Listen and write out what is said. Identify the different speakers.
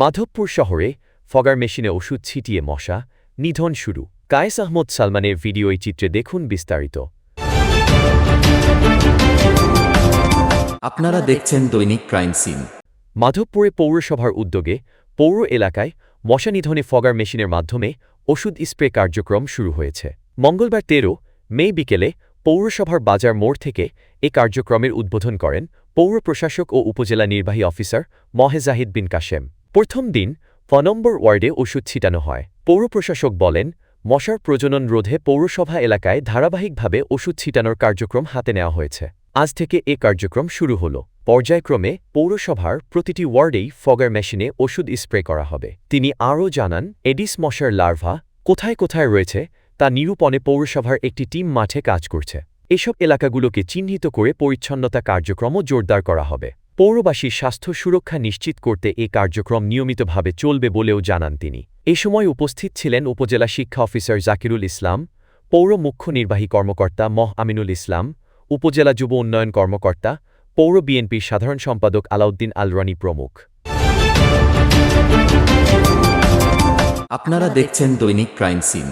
Speaker 1: মাধবপুর শহরে ফগার মেশিনে ওষুধ ছিটিয়ে মশা নিধন শুরু। কায়েস আহমদ সালমানের ভিডিও এই চিত্রে দেখুন বিস্তারিত।
Speaker 2: আপনারা দেখছেন দৈনিক ক্রাইম সিন।
Speaker 1: মাধবপুরে পৌরসভার উদ্যোগে পৌর এলাকায় মশা নিধনে ফগার মেশিনের মাধ্যমে ওষুধ স্প্রে কার্যক্রম শুরু হয়েছে। মঙ্গলবার তেরো মে বিকেলে পৌরসভার বাজার মোড় থেকে এ কার্যক্রমের উদ্বোধন করেন পৌর প্রশাসক ও উপজেলা নির্বাহী অফিসার মহেজাহিদ বিন কাশেম। প্রথম দিন ফ নম্বর ওয়ার্ডে ওষুধ ছিটানো হয়। পৌর প্রশাসক বলেন, মশার প্রজনন রোধে পৌরসভা এলাকায় ধারাবাহিকভাবে ওষুধ ছিটানোর কার্যক্রম হাতে নেওয়া হয়েছে। আজ থেকে এ কার্যক্রম শুরু হল। পর্যায়ক্রমে পৌরসভার প্রতিটি ওয়ার্ডেই ফগার মেশিনে ওষুধ স্প্রে করা হবে। তিনি আরও জানান, এডিস মশার লার্ভা কোথায় কোথায় রয়েছে তা নিরূপণে পৌরসভার একটি টিম মাঠে কাজ করছে। এসব এলাকাগুলোকে চিহ্নিত করে পরিচ্ছন্নতা কার্যক্রমও জোরদার করা হবে। পৌরবাসীর স্বাস্থ্য সুরক্ষা নিশ্চিত করতে এ কার্যক্রম নিয়মিতভাবে চলবে বলেও জানান তিনি। এ সময় উপস্থিত ছিলেন উপজেলা শিক্ষা অফিসার জাকিরুল ইসলাম, পৌর মুখ্য নির্বাহী কর্মকর্তা মহ আমিনুল ইসলাম, উপজেলা যুব উন্নয়ন কর্মকর্তা, পৌর বিএনপির সাধারণ সম্পাদক আলাউদ্দিন আলরানি প্রমুখ।
Speaker 2: আপনারা দেখছেন দৈনিক ক্রাইম সিন।